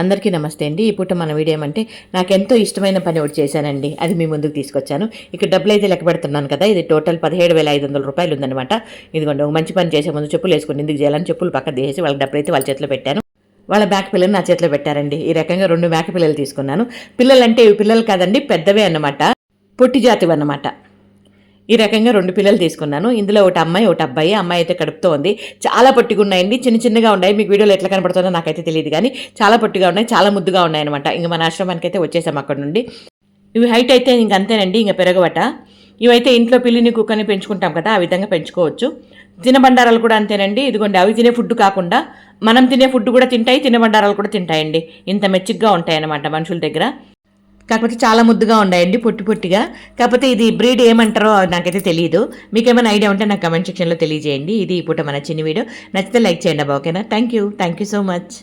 అందరికీ నమస్తే అండి. ఈ పూట మన వీడియో ఏమంటే నాకు ఎంతో ఇష్టమైన పని ఒకటి చేశానండి. అది మీ ముందుకు తీసుకొచ్చాను. ఇక్కడ డబ్బులు అయితే లెక్క పెడుతున్నాను కదా ఇది టోటల్ పదిహేడు వేల ఐదు వందల రూపాయలు ఉందన్నమాట. ఇదిగోండి ఒక మంచి పని చేసే ముందు చెప్పులు వేసుకుని ఎందుకు చేయాలని చెప్పులు పక్కన తీసేసి వాళ్ళకి డబ్బులు అయితే వాళ్ళ చేతిలో పెట్టాను. వాళ్ళ బ్యాక్ పిల్లలు నా చేతిలో పెట్టారండి. ఈ రకంగా రెండు మేక పిల్లలు తీసుకున్నాను. పిల్లలంటే ఇవి పిల్లలు కాదండి పెద్దవే అన్నమాట. పొట్టి జాతివి అన్నమాట. ఈ రకంగా రెండు పిల్లలు తీసుకున్నాను. ఇందులో ఒకటి అమ్మాయి ఒకటి అబ్బాయి. అమ్మాయి అయితే కడుపుతో ఉంది. చాలా పొట్టిగా ఉన్నాయండి చిన్న చిన్నగా ఉన్నాయి. మీకు వీడియోలో ఎట్లా కనపడుతుందో నాకైతే తెలియదు కానీ చాలా పొట్టిగా ఉన్నాయి. చాలా ముద్దుగా ఉన్నాయి అనమాట ఇంక మన ఆశ్రమానికి అయితే వచ్చేసాం అక్కడ నుండి. ఇవి హైట్ అయితే ఇంక అంతేనండి. ఇంక పెరగవట. ఇవైతే ఇంట్లో పిల్లిని కుక్కని పెంచుకుంటాం కదా ఆ విధంగా పెంచుకోవచ్చు. తినబండారాలు కూడా అంతేనండి. ఇదిగోండి అవి తినే ఫుడ్ కాకుండా మనం తినే ఫుడ్ కూడా తింటాయి తినబండారాలు కూడా తింటాయండి. ఇంత మెచ్చిగ్గా ఉంటాయన్నమాట మనుషుల దగ్గర. కాకపోతే చాలా ముద్దుగా ఉన్నాయండి పొట్టి పొట్టిగా. కాకపోతే ఇది బ్రీడ్ ఏమంటారో నాకైతే తెలియదు మీకు ఏమైనా ఐడియా ఉంటే నాకు కమెంట్ సెక్షన్లో తెలియజేయండి. ఇది ఈ పూట మన చిన్న వీడియో. నచ్చితే లైక్ చేయండి అబ్బా ఓకేనా? Thank you. Thank you so much.